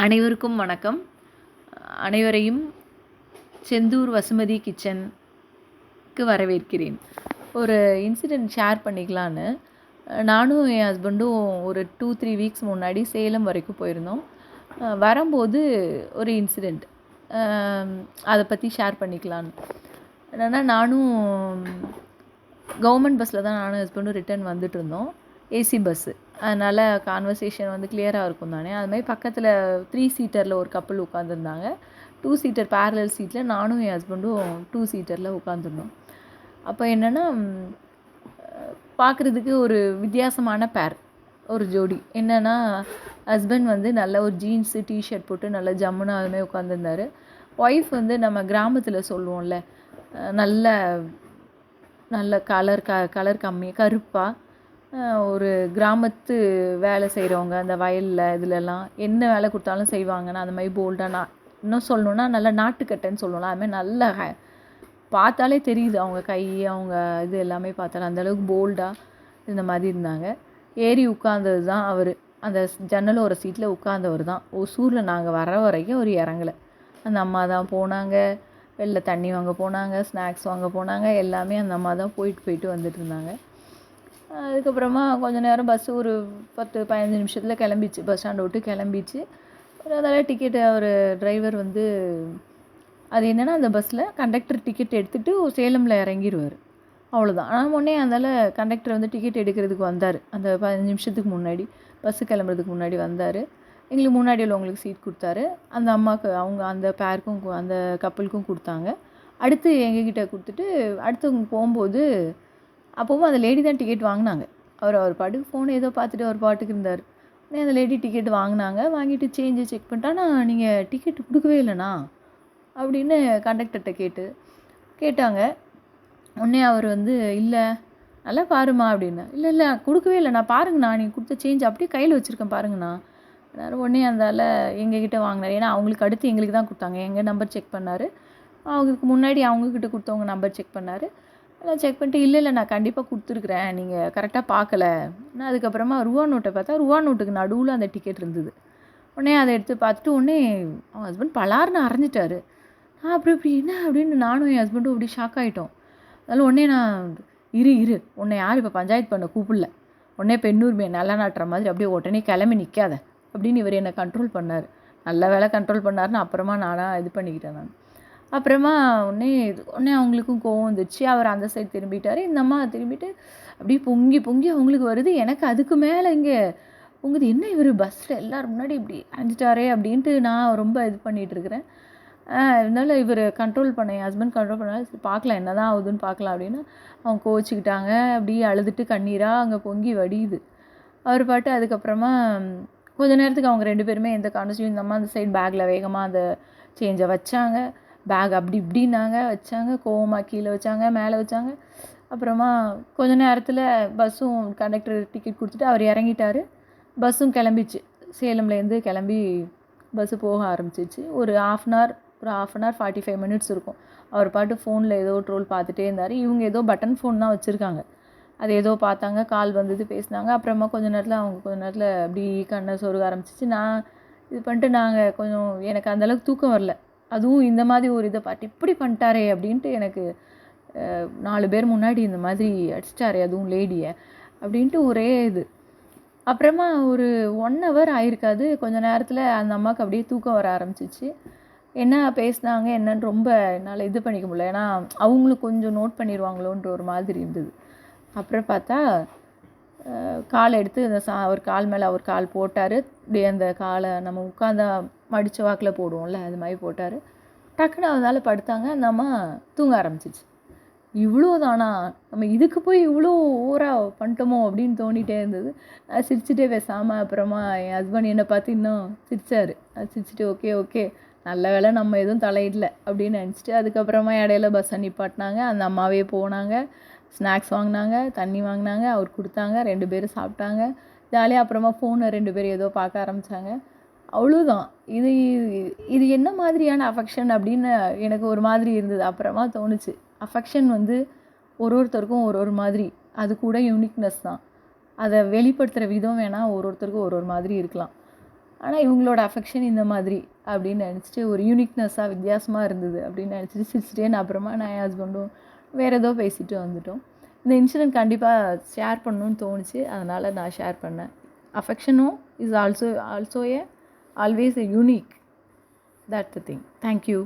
அனைவருக்கும் வணக்கம். அனைவரையும் செந்தூர் வசுமதி கிச்சனுக்கு வரவேற்கிறேன். ஒரு இன்சிடெண்ட் ஷேர் பண்ணிக்கலான்னு. நானும் என் ஹஸ்பண்டும் ஒரு டூ த்ரீ வீக்ஸ் முன்னாடி சேலம் வரைக்கும் போயிருந்தோம். வரும்போது ஒரு இன்சிடெண்ட் அதை பற்றி ஷேர் பண்ணிக்கலான்னு. என்னென்னா நானும் கவர்மெண்ட் பஸ்ஸில் தான் நானும் ஹஸ்பண்டும் ரிட்டர்ன் வந்துட்டு இருந்தோம். ஏசி பஸ்ஸு அதனால் கான்வர்சேஷன் வந்து கிளியராக இருக்கும் தானே? அதுமாதிரி பக்கத்தில் த்ரீ சீட்டரில் ஒரு கப்பல் உட்காந்துருந்தாங்க டூ சீட்டர் பேரலல் சீட்டில் நானும் என் ஹஸ்பண்டும் டூ சீட்டரில் உட்காந்துருந்தோம் அப்போ என்னென்னா பார்க்குறதுக்கு ஒரு வித்தியாசமான பேர் ஒரு ஜோடி. என்னென்னா ஹஸ்பண்ட் வந்து நல்ல ஒரு ஜீன்ஸு டிஷர்ட் போட்டு நல்ல ஜம்முன்னு அதுமாதிரி உட்காந்துருந்தாரு ஒய்ஃப் வந்து நம்ம கிராமத்தில் சொல்லுவோம்ல நல்ல நல்ல கலர் க கலர் கம்மி கருப்பாக ஒரு கிராமத்து வேலை செய்கிறவங்க அந்த வயலில் இதுலலாம் என்ன வேலை கொடுத்தாலும் செய்வாங்கன்னா அந்த மாதிரி போல்டாக நான் இன்னும் சொல்லணுன்னா நல்லா நாட்டுக்கட்டைன்னு சொல்லலாம். அது மாதிரி நல்ல ஹ பார்த்தாலே தெரியுது. அவங்க கை அவங்க இது எல்லாமே பார்த்தாலும் அந்தளவுக்கு போல்டாக இந்த மாதிரி இருந்தாங்க. ஏறி உட்காந்தது தான் அவர். அந்த ஜன்னல் ஒரு சீட்டில் உட்காந்தவர் தான். ஒசூரில் நாங்கள் வர வரைக்கும் அவர் இறங்கலை. அந்த அம்மா தான் போனாங்க. வெளில தண்ணி வாங்க போனாங்க ஸ்நாக்ஸ் வாங்க போனாங்க. எல்லாமே அந்த அம்மா தான் போயிட்டு போயிட்டு வந்துட்டு இருந்தாங்க. அதுக்கப்புறமா கொஞ்ச நேரம் பஸ்ஸு ஒரு பத்து பதினஞ்சு நிமிஷத்தில் கிளம்பிச்சு பஸ் ஸ்டாண்டை விட்டு கிளம்பிச்சு அதனால் டிக்கெட்டு அவர் டிரைவர் வந்து அது என்னென்னா அந்த பஸ்ஸில் கண்டக்டர் டிக்கெட் எடுத்துகிட்டு சேலமில் இறங்கிடுவார் அவ்வளோதான் ஆனால் முன்னே அதனால் கண்டக்டர் வந்து டிக்கெட் எடுக்கிறதுக்கு வந்தார். அந்த பதினஞ்சு நிமிஷத்துக்கு முன்னாடி பஸ்ஸு கிளம்புறதுக்கு முன்னாடி வந்தார். எங்களுக்கு முன்னாடி உள்ளவங்களுக்கு சீட் கொடுத்தாரு. அந்த அம்மாவுக்கு அவங்க அந்த பேருக்கும் அந்த கப்பலுக்கும் கொடுத்தாங்க. அடுத்து எங்ககிட்ட கொடுத்துட்டு அடுத்தவங்க போகும்போது அப்போவும் அந்த லேடி தான் டிக்கெட் வாங்கினாங்க. அவர் அவர் பாட்டுக்கு ஃபோன் ஏதோ பார்த்துட்டு அவர் பாட்டுக்கு இருந்தார். உடனே அந்த லேடி டிக்கெட் வாங்கினாங்க. வாங்கிட்டு சேஞ்சு செக் பண்ணிட்டா நீங்கள் டிக்கெட் கொடுக்கவே இல்லைண்ணா. அப்படின்னு கண்டக்டர்கிட்ட கேட்டு கேட்டாங்க. உடனே அவர் வந்து இல்லை நல்லா பாருமா அப்படின்னு. இல்லை இல்லை கொடுக்கவே இல்லை நான் பாருங்கண்ணா நீங்கள் கொடுத்த சேஞ்ச் அப்படியே கையில் வச்சுருக்கேன் பாருங்கண்ணா. எல்லாரும் உடனே அந்தால எங்ககிட்ட வாங்கினார். ஏன்னா அவங்களுக்கு அடுத்து எங்களுக்கு தான் கொடுத்தாங்க. எங்கள் நம்பர் செக் பண்ணார். அவங்களுக்கு முன்னாடி அவங்கக்கிட்ட கொடுத்தவங்க நம்பர் செக் பண்ணார். எல்லாம் செக் பண்ணிட்டு இல்லை இல்லை நான் கண்டிப்பாக கொடுத்துருக்குறேன். நீங்கள் கரெக்டாக பார்க்கல நான் அதுக்கப்புறமா ரூபா நோட்டை பார்த்தா ரூபா நோட்டுக்கு நடுவில் அந்த டிக்கெட் இருந்தது. உடனே அதை எடுத்து பார்த்துட்டு உடனே அவன் ஹஸ்பண்ட் பலார்னு அரைஞ்சிட்டாரு. நான் அப்படி இப்படி என்ன? அப்படின்னு நானும் என் ஹஸ்பண்டும் அப்படி ஷாக் ஆகிட்டோம் அதனால் உடனே நான் இரு இரு. உன்னை யார் இப்போ பஞ்சாயத்து பண்ண கூப்பிடல. உடனே பெண்ணூர்மையை நல்லா நாட்டுற மாதிரி அப்படியே உடனே கிளம்பி நிற்காத அப்படின்னு இவர் என்னை கண்ட்ரோல் பண்ணார். நல்ல வேலை கண்ட்ரோல் பண்ணாருன்னு அப்புறமா நானாக இது பண்ணிக்கிட்டேன் நான். அப்புறமா உடனே உடனே அவங்களுக்கும் கோவம் வந்துச்சு. அவர் அந்த சைடு திரும்பிட்டார். இந்த அம்மா திரும்பிட்டு அப்படியே பொங்கி பொங்கி அவங்களுக்கு வருது. எனக்கு அதுக்கு மேலே இங்கே பொங்குது. என்ன இவர் பஸ்ஸில் எல்லோரும் முன்னாடி இப்படி அஞ்சிட்டாரே அப்படின்ட்டு நான் ரொம்ப இது பண்ணிகிட்டு இருக்கிறேன். இவர் கண்ட்ரோல் பண்ண என் ஹஸ்பண்ட் கண்ட்ரோல் பண்ணாலும் சரி பார்க்கலாம் என்ன தான் ஆகுதுன்னு பார்க்கலாம் அப்படின்னு அவங்க கோச்சிக்கிட்டாங்க அப்படியே அழுதுட்டு கண்ணீராக அங்கே பொங்கி வடியுது. அவர் பாட்டு அதுக்கப்புறமா கொஞ்ச நேரத்துக்கு அவங்க ரெண்டு பேருமே எந்த கான்வர்சேஷன் இந்த அம்மா அந்த சைடு பேக்கில் வேகமாக அந்த சேஞ்சை வச்சாங்க. பேக் அப்படி இப்படின்னாங்க. வச்சாங்க கோவமாக கீழே வச்சாங்க மேலே வச்சாங்க. அப்புறமா கொஞ்ச நேரத்தில் பஸ்ஸும் கண்டக்டர் டிக்கெட் கொடுத்துட்டு அவர் இறங்கிட்டாரு. பஸ்ஸும் கிளம்பிச்சு. சேலம்லேருந்து கிளம்பி பஸ்ஸு போக ஆரம்பிச்சிச்சு. ஒரு ஆஃப் அன் ஹவர் ஒரு half an hour forty five minutes இருக்கும். அவர் பாட்டு ஃபோனில் ஏதோ ட்ரோல் பார்த்துட்டே இருந்தார். இவங்க ஏதோ பட்டன் ஃபோன் தான் வச்சுருக்காங்க. அது ஏதோ பார்த்தாங்க கால் வந்தது பேசினாங்க. அப்புறமா கொஞ்ச நேரத்தில் அவங்க கொஞ்ச நேரத்தில் அப்படி கண்ணை சொருக ஆரம்பிச்சிச்சு. நான் இது பண்ணிட்டு நாங்கள் கொஞ்சம் எனக்கு அந்தளவுக்கு தூக்கம் வரல. அதுவும் இந்த மாதிரி ஒரு இதை பார்த்து இப்படி பண்ணிட்டாரே அப்படின்ட்டு எனக்கு நாலு பேர் முன்னாடி இந்த மாதிரி அடிச்சிட்டாரே அதுவும் லேடியை அப்படின்ட்டு ஒரே இது. அப்புறமா ஒரு ஒன் ஹவர் ஆயிருக்காது. கொஞ்ச நேரத்தில் அந்த அம்மாவுக்கு அப்படியே தூக்கம் வர ஆரம்பிச்சிச்சு. என்ன பேசினாங்க என்னன்னு ரொம்ப என்னால் இது பண்ணிக்க முடியல. ஏன்னா அவங்களும் கொஞ்சம் நோட் பண்ணிடுவாங்களோன்ற ஒரு மாதிரி இருந்தது. அப்புறம் பார்த்தா கால் எடுத்து அந்த சா ஒரு கால் மேலே அவர் கால் போட்டார். அப்படியே அந்த காலை நம்ம உட்காந்தா மடித்த வாக்கில் போடுவோம்ல அது மாதிரி போட்டார். டக்குன்னு அதனால் படுத்தாங்க. அந்த அம்மா தூங்க ஆரம்பிச்சிச்சு. இவ்வளோ தானா? நம்ம இதுக்கு போய் இவ்வளோ ஓவராக பண்ணிட்டோமோ அப்படின்னு தோண்டிகிட்டே இருந்தது. நான் சிரிச்சுட்டே பேசாமல் அப்புறமா என் ஹஸ்பண்ட் என்னை பார்த்து இன்னும் சிரித்தார் அது சிரிச்சுட்டு ஓகே ஓகே. நல்ல வேலை நம்ம எதுவும் தலையிடல. அப்படின்னு நினச்சிட்டு அதுக்கப்புறமா இடையில பஸ்ஸை நிப்பாட்டினாங்க. அந்த அம்மாவே போனாங்க. ஸ்நாக்ஸ் வாங்கினாங்க தண்ணி வாங்கினாங்க அவர் கொடுத்தாங்க ரெண்டு பேரும் சாப்பிட்டாங்க. ஜாலியாக அப்புறமா ஃபோனை ரெண்டு பேரும் ஏதோ பார்க்க ஆரம்பித்தாங்க அவ்வளோதான் இது இது என்ன மாதிரியான அஃபெக்ஷன் அப்படின்னு எனக்கு ஒரு மாதிரி இருந்தது. அப்புறமா தோணுச்சு. அஃபெக்ஷன் வந்து ஒரு ஒருத்தருக்கும் ஒரு ஒரு மாதிரி. அது கூட யூனிக்னஸ் தான். அதை வெளிப்படுத்துகிற விதம் வேணால் ஒரு ஒருத்தருக்கும் ஒரு ஒரு மாதிரி இருக்கலாம். ஆனால் இவங்களோட அஃபெக்ஷன் இந்த மாதிரி அப்படின்னு நினச்சிட்டு ஒரு யூனிக்னஸ்ஸாக வித்தியாசமாக இருந்தது அப்படின்னு நினச்சிட்டு சிரிச்சிட்டே நான் அப்புறமா நான் என் ஹஸ்பண்டும் வேறு ஏதோ பேசிட்டு வந்துட்டோம் இந்த இன்சிடென்ட் கண்டிப்பாக ஷேர் பண்ணணும்னு தோணுச்சு அதனால் நான் ஷேர் பண்ணேன் அஃபெக்ஷனும் is also also a always a unique that the thing thank you